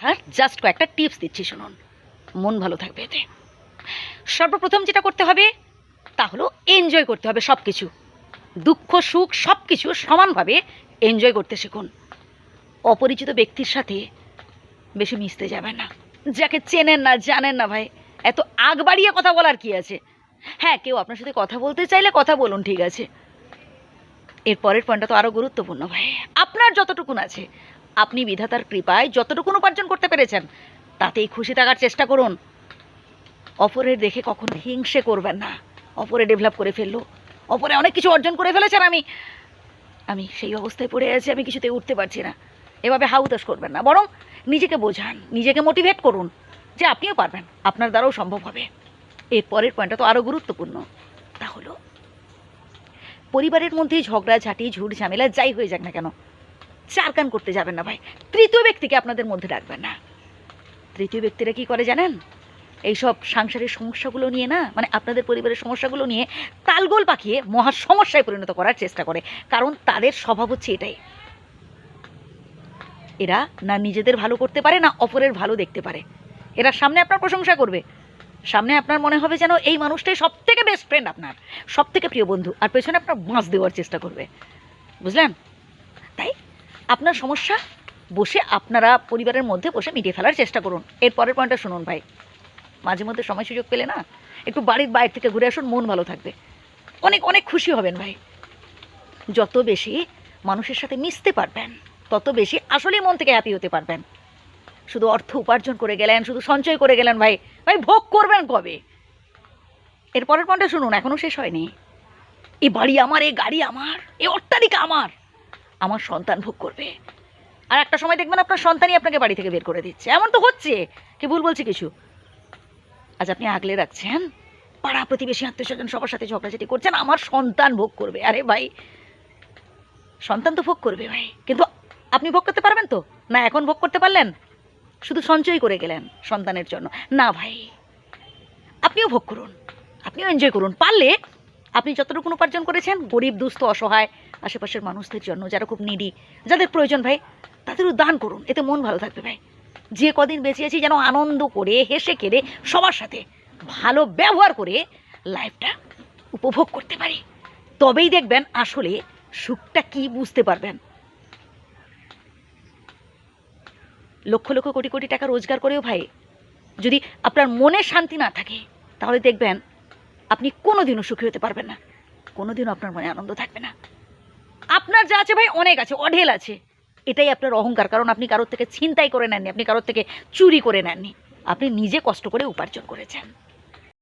হ্যাঁ জাস্ট কয়েকটা টিপস দিচ্ছি, শুনুন। মন ভালো থাকবে এতে। সর্বপ্রথম যেটা করতে হবে, তা হলো এনজয় করতে হবে সব কিছু দুঃখ, সুখ সব কিছু সমানভাবে এনজয় করতে শিখুন। অপরিচিত ব্যক্তির সাথে বেশি মিশতে যাবে না। যাকে চেনেন না, জানেন না ভাই। এত আগ বাড়িয়ে কথা বলার কি আছে? হ্যাঁ কেউ আপনার সাথে কথা বলতে চাইলে কথা বলুন, ঠিক আছে। এর পরের পয়েন্টটা তো আরও গুরুত্বপূর্ণ ভাই। আপনার যতটুকুন আছে আপনি বিধাতার কৃপায় যতটুকুন উপার্জন করতে পেরেছেন, তাতেই খুশি থাকার চেষ্টা করুন। অপরের দেখে কখনো হিংসে করবেন না। অপরে ডেভেলপ করে ফেলল। অপরে অনেক কিছু অর্জন করে ফেলেছেন আমি। আমি সেই অবস্থায় পড়ে আছি, আমি কিছুতে উঠতে পারছি না। এভাবে হাউতাস করবেন না। বরং নিজেকে বোঝান, নিজেকে মোটিভেট করুন যে আপনিও পারবেন, আপনার দ্বারাও সম্ভব হবে। এর পরের পয়েন্টটা তো আরও গুরুত্বপূর্ণ। তা হলো, পরিবারের মধ্যে ঝগড়াঝাটি ঝুট, ঝামেলা যাই হয়ে যাক না কেন চার কান করতে যাবেন না ভাই। তৃতীয় ব্যক্তিকে আপনাদের মধ্যে রাখবেন না। তৃতীয় ব্যক্তিরা কি করে জানেন? এইসব সাংসারিক সমস্যাগুলো নিয়ে না মানে আপনাদের পরিবারের সমস্যাগুলো নিয়ে তালগোল পাকিয়ে মহা সমস্যায় পরিণত করার চেষ্টা করে। কারণ তাদের স্বভাব হচ্ছে এটাই। এরা না নিজেদের ভালো করতে পারে, না অপরের ভালো দেখতে পারে। এরা সামনে আপনার প্রশংসা করবে। সামনে আপনার মনে হবে যেন এই মানুষটাই সব থেকে বেস্ট ফ্রেন্ড আপনার সব থেকে প্রিয় বন্ধু, আর পেছনে আপনার বাঁচ দেওয়ার চেষ্টা করবে। বুঝলেন? আপনার সমস্যা? বসে আপনারা পরিবারের মধ্যে বসে মিটিয়ে ফেলার চেষ্টা করুন। এর পরের পয়েন্টটা শুনুন ভাই। মাঝে মধ্যে সময় সুযোগ পেলে না, একটু বাড়ির বাইরে থেকে ঘুরে আসুন, মন ভালো থাকবে। অনেক অনেক খুশি হবেন ভাই। যত বেশি মানুষের সাথে মিশতে পারবেন, তত বেশি আসলেই মন থেকে হ্যাপি হতে পারবেন। শুধু অর্থ উপার্জন করে গেলেন, শুধু সঞ্চয় করে গেলেন ভাই। ভাই, ভোগ করবেন কবে? এর পরের পয়েন্টটা শুনুন এখনও শেষ হয়নি। এ বাড়ি আমার, এ গাড়ি আমার, এ অট্টালিকা আমার। আমার সন্তান ভোগ করবে। আর একটা সময় দেখবেন আপনার সন্তানই আপনাকে বাড়ি থেকে বের করে দিচ্ছে। এমন তো হচ্ছে। কি ভুল বলছি কিছু? আজ আপনি আগলে রাখছেন। পাড়া প্রতিবেশী, আত্মীয় স্বজন সবার সাথে ঝগড়াঝাটি করছেন, আমার সন্তান ভোগ করবে। আরে ভাই, সন্তান তো ভোগ করবে ভাই। কিন্তু আপনি ভোগ করতে পারবেন তো? না, এখন ভোগ করতে পারলেন? শুধু সঞ্চয় করে গেলেন সন্তানের জন্য। না ভাই, আপনিও ভোগ করুন। আপনিও এনজয় করুন। পারলে আপনি যতটুকু উপার্জন করেছেন, গরিব, দুস্থ, অসহায়, আশেপাশের মানুষদের জন্য যারা খুব নিডি যাদের প্রয়োজন ভাই, তাদেরও দান করুন, এতে মন ভালো থাকবে ভাই। যে কদিন বেঁচে আছি যেন আনন্দ করে, হেসে কেড়ে সবার সাথে ভালো ব্যবহার করে লাইফটা উপভোগ করতে পারি। তবেই দেখবেন আসলে সুখটা কি বুঝতে পারবেন। লক্ষ লক্ষ কোটি কোটি টাকা রোজগার করেও ভাই, যদি আপনার মনে শান্তি না থাকে, তাহলে দেখবেন আপনি কোনোদিনও সুখী হতে পারবেন না। কোনোদিনও আপনার মনে আনন্দ থাকবে না। আপনার যা আছে ভাই অনেক আছে, অঢেল আছে। এটাই আপনার অহংকার, কারণ আপনি কারোর থেকে ছিনতাই করে নেননি, আপনি কারোর থেকে চুরি করে নেননি। আপনি নিজে কষ্ট করে উপার্জন করেছেন।